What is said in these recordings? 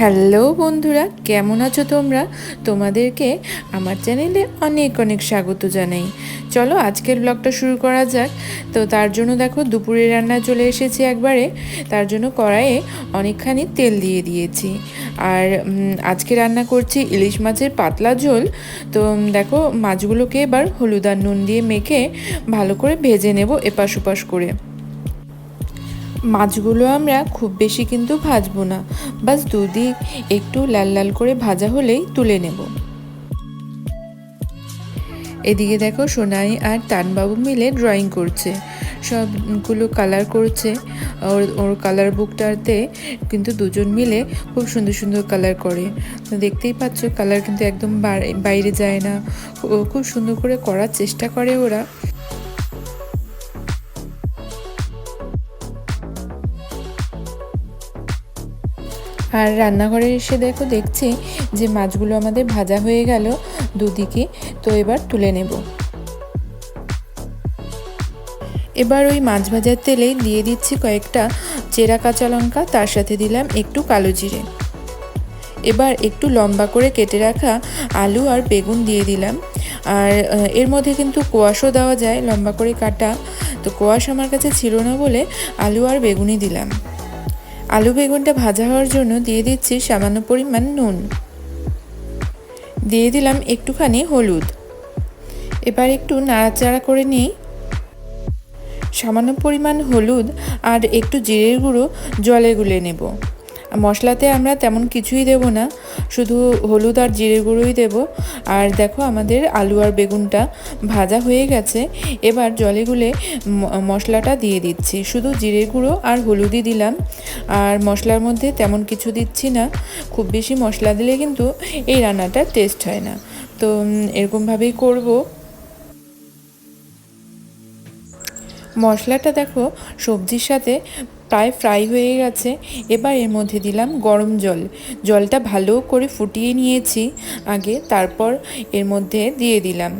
Hello বন্ধুরা, কেমন আছো তোমরা? তোমাদেরকে আমার চ্যানেলে অনেক অনেক স্বাগত জানাই। চলো আজকের ব্লগটা শুরু করা যাক। তো তার জন্য দেখো দুপুরে রান্না চলে এসেছি একবারে। তার জন্য কড়াইয়ে অনেকখানি তেল দিয়ে দিয়েছি। আর আজকে রান্না করছি ইলিশ মাছের পাতলা ঝোল। তো দেখো মাছগুলোকে এবার হলুদ আর নুন দিয়ে মেখে ভালো করে ভেজে নেব এপাশ ওপাশ করে। মাছগুলো আমরা খুব বেশি কিন্তু ভাজবো না। বাস দুদিক একটু লাল লাল করে ভাজা হলেই তুলে নেব। এদিকে দেখো সোনাই আর তানবাবু মিলে ড্রয়িং করছে। সবগুলো কালার করছে। ওর ওর কালার বুকটাতে কিন্তু দুজন মিলে খুব সুন্দর সুন্দর কালার করে। তো দেখতেই পাচ্ছ কালার কিন্তু একদম বাইরে যায় না। খুব সুন্দর করে করার চেষ্টা করে ওরা। আর রান্নাঘরে এসে দেখো, দেখছি যে মাছগুলো আমাদের ভাজা হয়ে গেল দুদিকে। তো এবার তুলে নেব। এবার ওই মাছ ভাজার তেলে দিয়ে দিচ্ছি কয়েকটা চেরা কাঁচা লঙ্কা, তার সাথে দিলাম একটু কালো জিরে। এবার একটু লম্বা করে কেটে রাখা আলু আর বেগুন দিয়ে দিলাম। আর এর মধ্যে কিন্তু কোয়াশও দেওয়া যায়, লম্বা করে কাটা। তো কোয়াশ আমার কাছে ছিল না বলে আলু আর বেগুনই দিলাম। আলু বেগুনটা ভাজা হওয়ার জন্য দিয়ে দিচ্ছি সামান্য পরিমাণ নুন। দিয়ে দিলাম একটুখানি হলুদ। এবার একটু নাড়াচাড়া করে নিই। সামান্য পরিমাণ হলুদ আর একটু জিরের গুঁড়ো জলে গুলে নেব। মশলাতে আমরা তেমন কিছুই দেব না, শুধু হলুদ আর জিরে গুঁড়োই দেব। আর দেখো আমাদের আলু আর বেগুনটা ভাজা হয়ে গেছে, এবার জলে গুলে মশলাটা দিয়ে দিচ্ছি। শুধু জিরে গুঁড়ো আর হলুদই দিলাম। আর মশলার মধ্যে তেমন কিছু দিচ্ছি না, খুব বেশি মশলা দিলে কিন্তু এই রান্নাটার টেস্ট হয় না। তো এরকমভাবেই করব। মশলাটা দেখো সবজির সাথে প্রায় ফ্রাই হয়ে গেছে, এবার এর মধ্যে দিলাম গরম জল। জলটা ভালো করে ফুটিয়ে নিয়েছি, আগে তারপর এর মধ্যে দিয়ে দিলাম।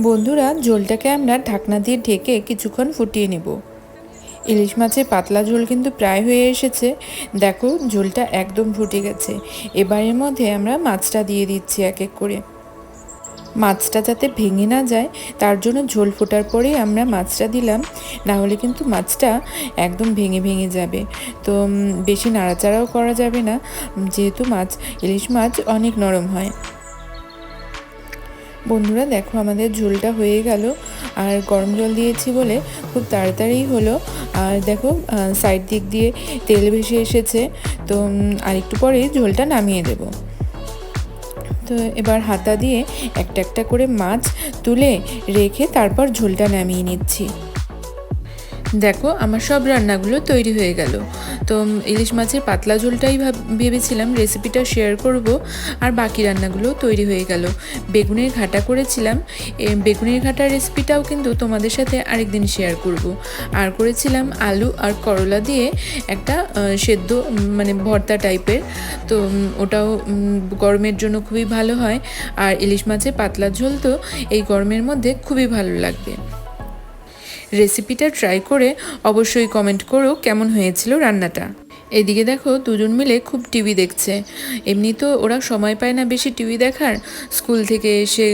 বন্ধুরা, ঝোলটাকে আমরা ঢাকনা দিয়ে ঢেকে কিছুক্ষণ ফুটিয়ে নেব। ইলিশ মাছের পাতলা ঝোল কিন্তু প্রায় হয়ে এসেছে। দেখো, ঝোলটা একদম ফুটে গেছে। এবারের মধ্যে আমরা মাছটা দিয়ে দিচ্ছি এক এক করে। মাছটা যাতে ভেঙে না যায় তার জন্য ঝোল ফোটার পরেই আমরা মাছটা দিলাম। না হলে কিন্তু মাছটা একদম ভেঙে ভেঙে যাবে। তো বেশি নাড়াচাড়াও করা যাবে না। যেহেতু মাছ ইলিশ মাছ অনেক নরম হয়। বন্ধুরা দেখো আমাদের ঝোলটা হয়ে গেল। আর গরম জল দিয়েছি বলে খুব তাড়াতাড়ি হলো। আর দেখো সাইড দিক দিয়ে তেল ভেসে এসেছে। তো উম, আর একটু পরেই ঝোলটা নামিয়ে দেবো। তো এবার হাতা দিয়ে একটা একটা করে মাছ তুলে রেখে তারপর ঝোলটা নামিয়ে নিচ্ছি। দেখো, আমার সব রান্নাগুলো তৈরি হয়ে গেল। তো ইলিশ মাছের পাতলা ঝোলটাই ভাব- ভেবেছিলাম রেসিপিটা শেয়ার করব, আর বাকি রান্নাগুলো তৈরি হয়ে গেল। বেগুনের ঘাটা করেছিলাম বেগুনের ঘাটার রেসিপিটাও কিন্তু তোমাদের সাথে আরেকদিন শেয়ার করব। আর করেছিলাম আলু আর করলা দিয়ে একটা সেদ্ধ মানে ভর্তা টাইপের তো ওটাও গরমের জন্য খুবই ভালো হয়। আর ইলিশ মাছের পাতলা ঝোল তো এই গরমের মধ্যে খুবই ভালো লাগবে। রেসিপিটা ট্রাই করে অবশ্যই কমেন্ট করো কেমন হয়েছিল রান্নাটা। এদিকে দেখো দুজন মিলে খুব টিভি দেখছে। এমনি তো ওরা সময় পায় না বেশি টিভি দেখার। স্কুল থেকে এসে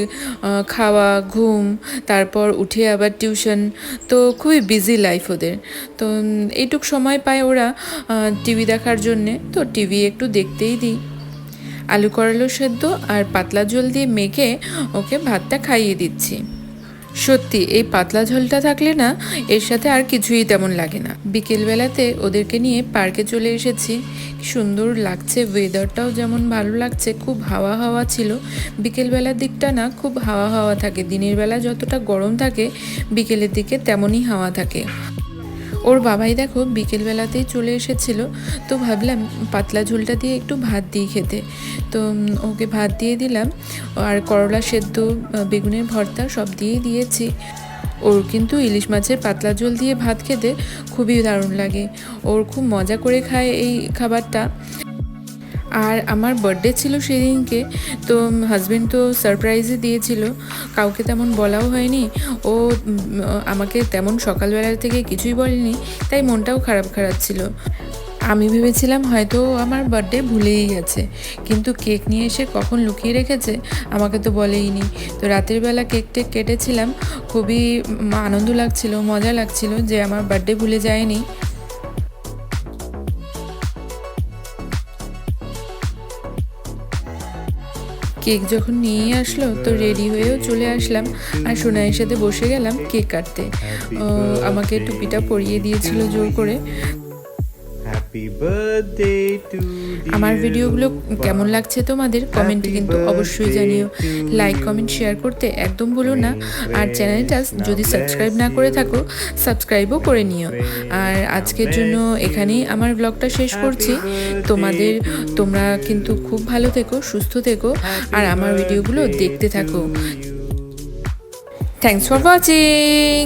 খাওয়া, ঘুম, তারপর উঠে আবার টিউশন তো খুবই বিজি লাইফ ওদের। তো এইটুক সময় পায় ওরা টিভি দেখার জন্যে। তো টিভি একটু দেখতেই দিই। আলু করল সেদ্ধ আর পাতলা জল দিয়ে মেখে ওকে ভাতটা খাইয়ে দিচ্ছি। সত্যি, এই পাতলা ঝোলটা থাকলে না, এর সাথে আর কিছুই তেমন লাগে না। বিকেলবেলাতে ওদেরকে নিয়ে পার্কে চলে এসেছি। সুন্দর লাগছে ওয়েদারটাও যেমন ভালো লাগছে, খুব হাওয়া হাওয়া ছিল। বিকেলবেলার দিকটা না খুব হাওয়া হাওয়া থাকে। দিনের বেলা যতটা গরম থাকে, বিকেলের দিকে তেমনই হাওয়া থাকে। ওর বাবাই দেখো বিকেলবেলাতেই চলে এসেছিল, তো ভাবলাম পাতলা ঝোলটা দিয়ে একটু ভাত দিয়ে খেতে। তো ওকে ভাত দিয়ে দিলাম, আর করলা সেদ্ধ বেগুনের ভর্তা সব দিয়ে দিয়েছি। ওর কিন্তু ইলিশ মাছের পাতলা ঝোল দিয়ে ভাত খেতে খুবই দারুণ লাগে। ওর খুব মজা করে খায় এই খাবারটা। আর আমার বার্থডে ছিল সেদিনকে, তো হাজবেন্ড তো সারপ্রাইজই দিয়েছিল। কাউকে তেমন বলাও হয়নি। ও আমাকে তেমন সকালবেলা থেকে কিছুই বলেনি, তাই মনটাও খারাপ খারাপ ছিল আমি ভেবেছিলাম হয়তো আমার বার্থডে ভুলেই গেছে, কিন্তু কেক নিয়ে এসে কখন লুকিয়ে রেখেছে, আমাকে তো বলেই নি তো রাতের বেলা কেক টেক কেটেছিলাম, খুবই আনন্দ লাগছিল, মজা লাগছিল যে আমার বার্থডে ভুলে যায়নি। কেক যখন নিয়ে আসলো তো রেডি হয়েও চলে আসলাম আর সোনাইয়ের সাথে বসে গেলাম কেক কাটতে। আমাকে টুপিটা পরিয়ে দিয়েছিল জোর করে। আমার ভিডিওগুলো কেমন লাগছে তোমাদের? কমেন্টে কিন্তু অবশ্যই জানিও। লাইক কমেন্ট শেয়ার করতে একদম ভুলো না। আর চ্যানেলটা যদি সাবস্ক্রাইব না করে থাকো সাবস্ক্রাইবও করে নিও। আর আজকের জন্য এখানেই আমার ব্লগটা শেষ করছি। তোমাদের তোমরা কিন্তু খুব ভালো থেকো সুস্থ থেকো। আর আমার ভিডিওগুলো দেখতে থাকো। Thanks for watching